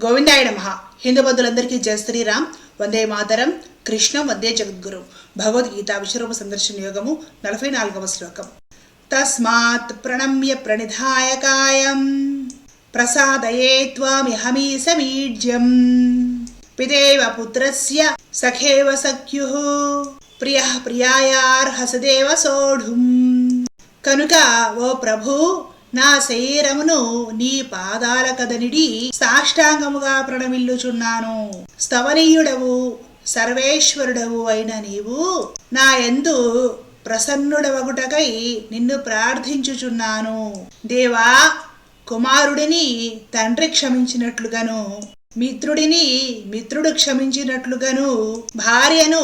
గోవిందాయ నమ. హిందూ బంధువులందరికీ జయ శ్రీరామ్. వందే మాతరం. కృష్ణం వందే జగద్గురు. భగవద్గీత విశ్వరూప సందర్శన యోగము నలభై నాలుగవ శ్లోకం. తస్మాత్ ప్రణమ్య ప్రణిధాయ కాయం ప్రసాదయే త్వామిహమీ సమీడ్యం. పితేవ పుత్రస్య సఖేవ సఖ్యు. ప్రియ ప్రియాయార్హసదేవ సోఢుం. కనుక ఓ ప్రభు నా శరీరమును నీ పాదాల కదనిడి సాష్టాంగముగా ప్రణమిల్లుచున్నాను. స్తవనీయుడవు సర్వేశ్వరుడవు అయిన నీవు నా యందు ప్రసన్నుడవగుటకై నిన్ను ప్రార్థించుచున్నాను. దేవా కుమారుడిని తండ్రి క్షమించినట్లుగాను. మిత్రుడిని మిత్రుడు క్షమించినట్లుగాను భార్యను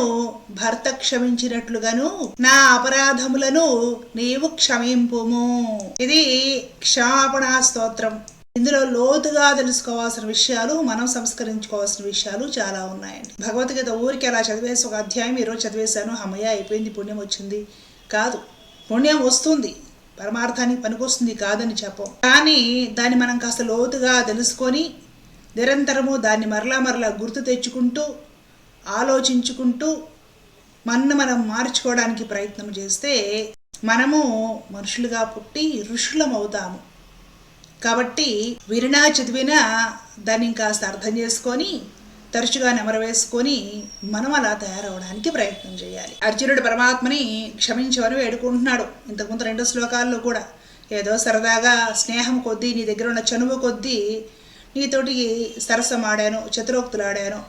భర్త క్షమించినట్లుగాను నా అపరాధములను నీవు క్షమింపుము. ఇది క్షమాపణ స్తోత్రం. ఇందులో లోతుగా తెలుసుకోవాల్సిన విషయాలు మనం సంస్కరించుకోవాల్సిన విషయాలు చాలా ఉన్నాయండి. భగవద్గీత ఊరికి అలా చదివేసి ఒక అధ్యాయం ఈరోజు చదివేశాను. అమ్మయ్య అయిపోయింది పుణ్యం వచ్చింది. కాదు పుణ్యం వస్తుంది. పరమార్థానికి పనికొస్తుంది కాదని చెప్పం. కానీ దాన్ని మనం కాస్త లోతుగా తెలుసుకొని నిరంతరము దాన్ని మరలా మరలా గుర్తు తెచ్చుకుంటూ ఆలోచించుకుంటూ మన మనం మార్చుకోవడానికి ప్రయత్నం చేస్తే మనము మనుషులుగా పుట్టి ఋషులం అవుతాము కాబట్టి విరినా చదివినా దాన్ని కాస్త అర్థం చేసుకొని తరచుగా నెమరవేసుకొని మనం అలా తయారవడానికి ప్రయత్నం చేయాలి. అర్జునుడు పరమాత్మని క్షమించమని వేడుకుంటున్నాడు. ఇంతకుముందు రెండు శ్లోకాల్లో కూడా ఏదో సరదాగా స్నేహం కొద్దీ నీ దగ్గర ఉన్న చనువు కొద్దీ నీతోటి సరసం ఆడాను చతురోక్తులు ఆడాను.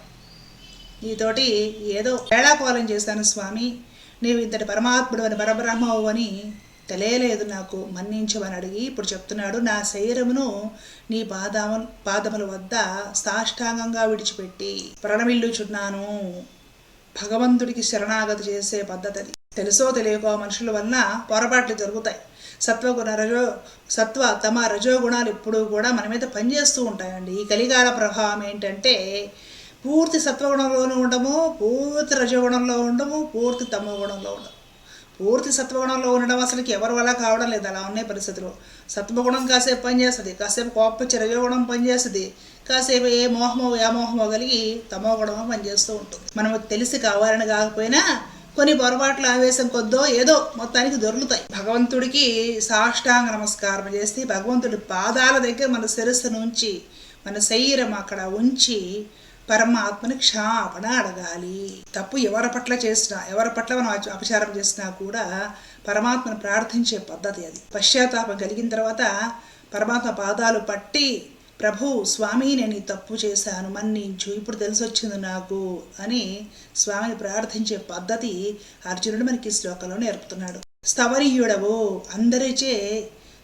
నీతోటి ఏదో వేళాకోలం చేశాను స్వామి. నీవు ఇంతటి పరమాత్ముడు అని పరబ్రహ్మవు అని తెలియలేదు నాకు. మన్నించమని అడిగి ఇప్పుడు చెప్తున్నాడు. నా శరీరమును నీ పాదము పాదముల వద్ద సాష్టాంగంగా విడిచిపెట్టి ప్రణమిల్లుచున్నాను. భగవంతుడికి శరణాగతి చేసే పద్ధతి తెలుసో తెలియకో మనుషుల వలన పొరపాట్లు జరుగుతాయి. సత్వగుణ రజో సత్వ తమ రజో గుణాలు ఎప్పుడూ కూడా మన మీద పనిచేస్తూ ఉంటాయండి. ఈ కలికాల ప్రభావం ఏంటంటే పూర్తి సత్వగుణంలోనూ ఉండము పూర్తి రజోగుణంలో ఉండము పూర్తి తమో గుణంలో ఉండము. పూర్తి సత్వగుణంలో ఉండడం అసలుకి ఎవరి వల్ల కావడం లేదు. అలా ఉన్నాయి పరిస్థితులు సత్వగుణం కాసేపు పనిచేస్తుంది కాసేపు కోపచ్చి రజోగుణం పనిచేస్తుంది కాసేపు ఏ మోహమో వ్యామోహమో కలిగి తమో గుణమో పనిచేస్తూ ఉంటుంది. మనం తెలిసి కావాలని కాకపోయినా కొన్ని పొరపాట్ల ఆవేశం కొద్దో ఏదో మొత్తానికి దొరుకుతాయి భగవంతుడికి సాష్టాంగ నమస్కారం చేసి భగవంతుడి పాదాల దగ్గర మన శిరస్సును ఉంచి మన శరీరం అక్కడ ఉంచి పరమాత్మని క్షమాపణ అడగాలి. తప్పు ఎవరి పట్ల చేసినా ఎవరి పట్ల మనం అపచారం చేసినా కూడా పరమాత్మను ప్రార్థించే పద్ధతి అది. పశ్చాత్తాపం కలిగిన తర్వాత పరమాత్మ పాదాలు పట్టి ప్రభు స్వామి నేను తప్పు చేశాను మన్నించు ఇప్పుడు తెలిసి వచ్చింది నాకు అని స్వామిని ప్రార్థించే పద్ధతి అర్జునుడు మనకి శ్లోకంలో నేర్పుతున్నాడు. స్థవరీయుడవు అందరిచే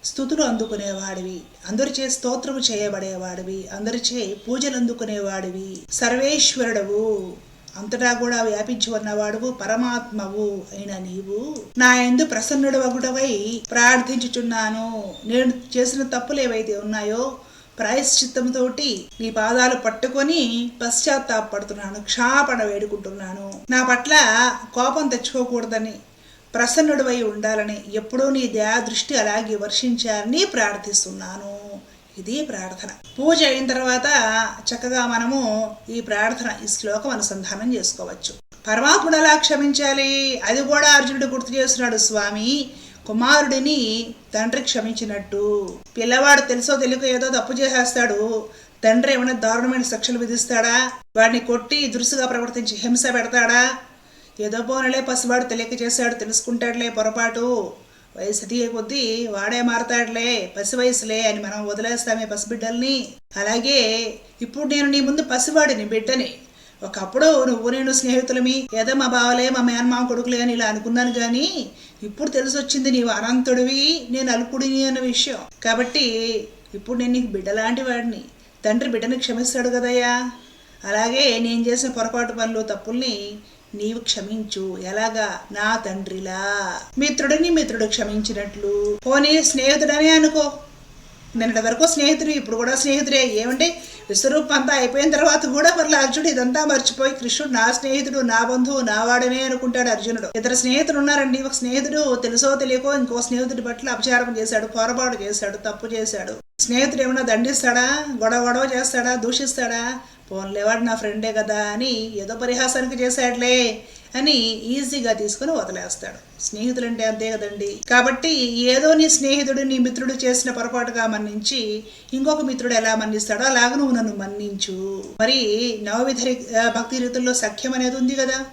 స్థుతులు అందుకునేవాడివి అందరిచే స్తోత్రము చేయబడేవాడివి అందరిచే పూజలు అందుకునేవాడివి. సర్వేశ్వరుడవు అంతటా కూడా వ్యాపించి ఉన్నవాడువు పరమాత్మవు అయిన నీవు. నా ఎందు ప్రసన్నుడు వగుడవై ప్రార్థించుచున్నాను. నేను చేసిన తప్పులు ఏవైతే ఉన్నాయో ప్రాయశ్చిత్తంతో నీ పాదాలు పట్టుకొని పశ్చాత్తాపడుతున్నాను క్షాపణ వేడుకుంటున్నాను. నా పట్ల కోపం తెచ్చుకోకూడదని ప్రసన్నుడివై ఉండాలని ఎప్పుడూ నీ దయా దృష్టి అలాగే వర్షించాలని ప్రార్థిస్తున్నాను. ఇది ప్రార్థన. పూజ అయిన తర్వాత చక్కగా మనము ఈ ప్రార్థన ఈ శ్లోకం అనుసంధానం చేసుకోవచ్చు. పరమాత్ముడు ఎలా క్షమించాలి? అది కూడా అర్జునుడు గుర్తు చేస్తున్నాడు స్వామి కుమారుడిని తండ్రి క్షమించినట్టు. పిల్లవాడు తెలుసో తెలియక ఏదో తప్పు చేసేస్తాడు. తండ్రి ఏమైనా దారుణమైన శిక్షలు విధిస్తాడా? వాడిని కొట్టి దురుసుగా ప్రవర్తించి హింస పెడతాడా? ఏదో పోనలే పసివాడు తెలియక చేశాడు తెలుసుకుంటాడులే పొరపాటు. వయసు దిగే కొద్దీ వాడే మారతాడులే పసి వయసులే అని మనం వదిలేస్తామే పసిబిడ్డల్ని. అలాగే ఇప్పుడు నేను నీ ముందు పసివాడిని బిడ్డని. ఒకప్పుడు నువ్వు నేను స్నేహితులమి ఏదో మా బావలే మా మేనమామ కొడుకులే అని ఇలా అనుకున్నాను కానీ ఇప్పుడు తెలిసొచ్చింది నీవు అనంతుడివి నేను అల్పుడిని అన్న విషయం. కాబట్టి ఇప్పుడు నేను నీకు బిడ్డలాంటి వాడిని. తండ్రి బిడ్డని క్షమిస్తాడు కదయ్యా. అలాగే నేను చేసిన పొరపాటు పనులు తప్పుల్ని నీవు క్షమించు. ఎలాగా? నా తండ్రిలా. మిత్రుడిని మిత్రుడు క్షమించినట్లు. పోనీ స్నేహితుడనే అనుకో. నిన్నటి వరకు స్నేహితుడు ఇప్పుడు కూడా స్నేహితుడే. ఏమంటే విశ్వరూపం అంతా అయిపోయిన తర్వాత కూడా మరలా అర్జునుడు ఇదంతా మర్చిపోయి కృష్ణుడు నా స్నేహితుడు నా బంధువు నా వాడనే అనుకుంటాడు అర్జునుడు. ఇద్దరు స్నేహితులు ఉన్నారండి. ఒక స్నేహితుడు తెలుసో తెలియకో ఇంకో స్నేహితుడి పట్ల అపచారం చేశాడు పొరపాటు చేశాడు తప్పు చేశాడు. స్నేహితుడు ఏమైనా దండిస్తాడా? గొడవ గొడవ చేస్తాడా? దూషిస్తాడా? పోన్లేవాడు నా ఫ్రెండే కదా అని ఏదో పరిహాసానికి చేశాడులే. అని ఈజీగా తీసుకుని వదిలేస్తాడు. స్నేహితులంటే అంతే కదండి. కాబట్టి ఏదో నీ స్నేహితుడు నీ మిత్రుడు చేసిన పొరపాటుగా మన్నించి ఇంకొక మిత్రుడు ఎలా మన్నిస్తాడో అలాగ నువ్వు నన్ను మన్నించు. మరి నవవిధ భక్తి రీతుల్లో సఖ్యం అనేది ఉంది కదా.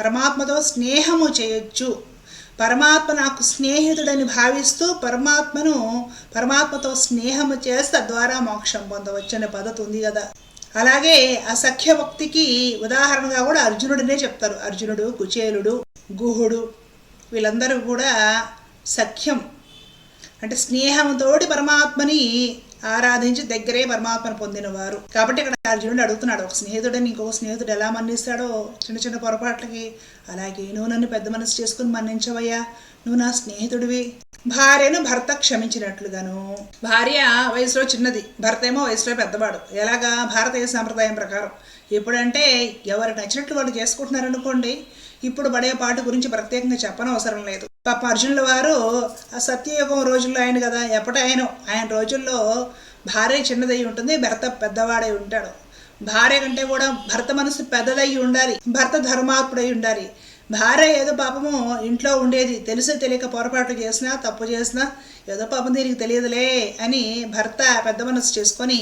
పరమాత్మతో స్నేహము చేయొచ్చు. పరమాత్మ నాకు స్నేహితుడని భావిస్తూ పరమాత్మను పరమాత్మతో స్నేహము చేస్తే తద్వారా మోక్షం పొందవచ్చు అనే పద్ధతి ఉంది కదా. అలాగే ఆ సఖ్య భక్తికి ఉదాహరణగా కూడా అర్జునుడినే చెప్తారు. అర్జునుడు కుచేలుడు గుహుడు వీళ్ళందరూ కూడా సఖ్యం. అంటే స్నేహంతోటి పరమాత్మని ఆరాధించి దగ్గరే పరమాత్మను పొందినవారు. కాబట్టి ఇక్కడ అర్జునుడు అడుగుతున్నాడు ఒక స్నేహితుడని ఇంకొక స్నేహితుడు ఎలా మన్నిస్తాడో? చిన్న చిన్న పొరపాట్లకి. అలాగే నువ్వు నన్ను పెద్ద మనసు చేసుకుని మన్నించవయ్యా. నువ్వు నా స్నేహితుడివి. భార్యను భర్త క్షమించినట్లుగాను. భార్య వయసులో చిన్నది భర్త ఏమో వయసులో పెద్దవాడు. ఎలాగా? భారతీయ సాంప్రదాయం ప్రకారం. ఎప్పుడంటే ఎవరికి నచ్చినట్లు వాళ్ళు చేసుకుంటున్నారు అనుకోండి ఇప్పుడు పడే పాట గురించి ప్రత్యేకంగా చెప్పనవసరం లేదు. పాప అర్జునుల వారు ఆ సత్యయుగం రోజుల్లో ఆయన కదా ఎప్పటైనా ఆయన రోజుల్లో భార్య చిన్నదై ఉంటుంది భర్త పెద్దవాడై ఉంటాడు. భార్య కంటే కూడా భర్త మనసు పెద్దదై ఉండాలి భర్త ధర్మాత్ముడై ఉండాలి. భార్య ఏదో పాపము ఇంట్లో ఉండేది తెలిసి తెలియక పొరపాటు చేసినా తప్పు చేసినా ఏదో పాపం దీనికి తెలియదులే అని భర్త పెద్ద మనసు చేసుకొని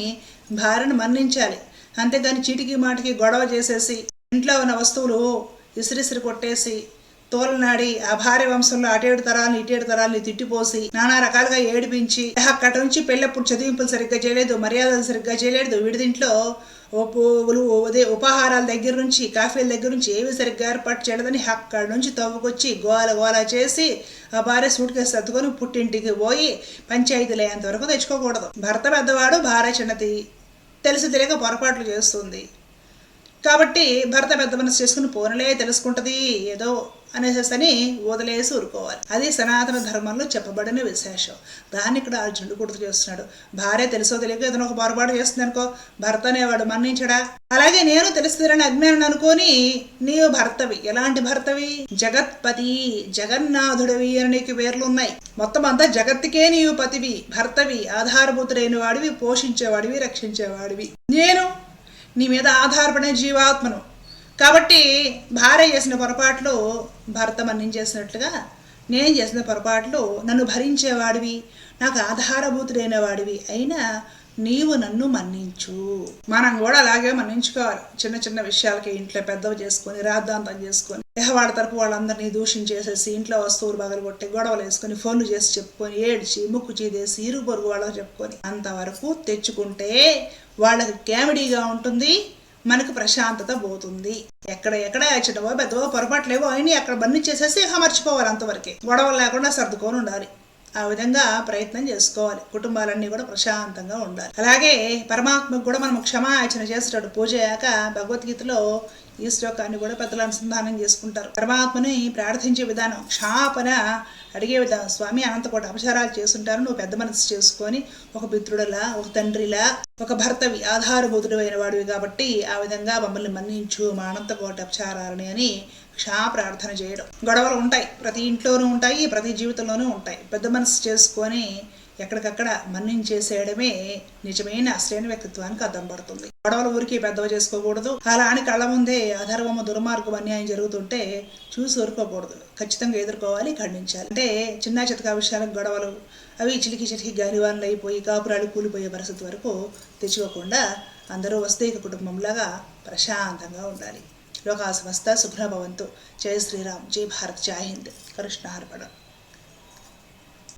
భార్యను మన్నించాలి. అంతేగాని చీటికి మాటికి గొడవ చేసేసి ఇంట్లో ఉన్న వస్తువులు ఇసిరిసిరి కొట్టేసి తోలనాడి ఆ భార్య వంశంలో అటేడు తరాలని ఇటేడు తరాలని తిట్టిపోసి నానా రకాలుగా ఏడిపించి అక్కడి నుంచి పెళ్ళప్పుడు చదివింపులు సరిగ్గా చేయలేదు మర్యాదలు సరిగ్గా చేయలేదు విడిదింట్లో ఉప్పులు ఉదే ఉపాహారాల దగ్గర నుంచి కాఫీల దగ్గర నుంచి ఏవి సరిగ్గా ఏర్పాటు చేయలేదని అక్కడి నుంచి తవ్వుకొచ్చి గోల గోల చేసి ఆ భార్య సూట్ కేసు సర్దుకొని పుట్టింటికి పోయి పంచాయతీలు అయ్యేంత వరకు తెచ్చుకోకూడదు. భర్త పెద్దవాడు భార్య చిన్నది. తెలిసి తెలియక పొరపాట్లు చేస్తుంది. కాబట్టి భర్త పెద్ద మనసు చేసుకుని పోనలే తెలుసుకుంటది ఏదో అనేసేసని అని వదిలేసి ఊరుకోవాలి. అది సనాతన ధర్మంలో చెప్పబడిన విశేషం. దాన్ని ఇక్కడ అర్జునుడు గుర్తు చేస్తున్నాడు. భార్య తెలుసో తెలియక ఏదైనా ఒక పొరపాటు చేస్తుంది అనుకో భర్త అనేవాడు మన్నించడా? అలాగే నేను తెలుస్తుందని అజ్ఞానం అనుకొని నీవు భర్తవి. ఎలాంటి భర్తవి? జగత్పతి జగన్నాథుడివి అని నీకు పేర్లు ఉన్నాయి. మొత్తం అంతా జగత్తుకే నీవు పతివి భర్తవి ఆధారభూతుడైన వాడివి పోషించేవాడివి రక్షించేవాడివి. నేను నీ మీద ఆధారపడిన జీవాత్మను. కాబట్టి భార్య చేసిన పొరపాట్లు భర్త మన్నించేసినట్లుగా నేను చేసిన పొరపాట్లు నన్ను భరించేవాడివి నాకు ఆధారభూతుడైన వాడివి అయినా నీవు నన్ను మన్నించు. మనం కూడా అలాగే మన్నించుకోవాలి. చిన్న చిన్న విషయాలకి ఇంట్లో పెద్దవి చేసుకొని రాద్ధాంతం చేసుకొని దేహవాడ తరపు వాళ్ళందరినీ దూషించేసేసి ఇంట్లో వస్తువులు పగలగొట్టి కొట్టి గొడవలు వేసుకొని ఫోన్లు చేసి చెప్పుకొని ఏడ్చి ముక్కు చీదేసి ఇరు పొరుగు వాళ్ళకి చెప్పుకొని అంతవరకు తెచ్చుకుంటే వాళ్ళకి కామెడీగా ఉంటుంది మనకు ప్రశాంతత పోతుంది. ఎక్కడ ఎక్కడ చిన్నవో పెద్దవో పొరపాట్లేవో అయినా అక్కడ బన్ని చేసేసి మర్చిపోవాలి అంతవరకే. గొడవలు లేకుండా సర్దుకొని ఉండాలి. ఆ విధంగా ప్రయత్నం చేసుకోవాలి. కుటుంబాలన్నీ కూడా ప్రశాంతంగా ఉండాలి. అలాగే పరమాత్మకు కూడా మనం క్షమాయాచన చేసేటప్పుడు పూజ అయ్యాక భగవద్గీతలో ఈ శ్లోకాన్ని కూడా పెద్దలు అనుసంధానం చేసుకుంటారు. పరమాత్మని ప్రార్థించే విధానం క్షాపన అడిగే విధానం. స్వామి అనంతకోట అపచారాలు చేస్తుంటారు. నువ్వు పెద్ద మనసు చేసుకొని ఒక మిత్రుడలా ఒక తండ్రిలా ఒక భర్తవి ఆధారభూతుడు అయిన వాడివి కాబట్టి ఆ విధంగా మమ్మల్ని మన్నించు మా అనంతకోట అపచారాలని అని క్షా ప్రార్థన చేయడం. గొడవలు ఉంటాయి. ప్రతి ఇంట్లోనూ ఉంటాయి ప్రతి జీవితంలోనూ ఉంటాయి. పెద్ద మనసు చేసుకొని ఎక్కడికక్కడ మన్నించేసేయడమే నిజమైన శ్రేణి వ్యక్తిత్వానికి అర్థం పడుతుంది. గొడవలు ఊరికి పెద్దవ చేసుకోకూడదు. అలా అని కళ్ళ ముందే అధర్వము దుర్మార్గం అన్యాయం జరుగుతుంటే చూసి ఊరుకోకూడదు. ఖచ్చితంగా ఎదుర్కోవాలి ఖండించాలి. అంటే చిన్న చితకా విషయాలకు గొడవలు అవి చిలికి చిలికి గాలివాన్లు అయిపోయి కాపురాలు కూలిపోయే పరిస్థితి వరకు తెచ్చుకోకుండా అందరూ వస్తే ఇక కుటుంబంలాగా ప్రశాంతంగా ఉండాలి. లోకా సమస్త సుఖ్రభవంతు జై శ్రీరామ్. జై భారత్. జై హింద్. కృష్ణ హర్పణం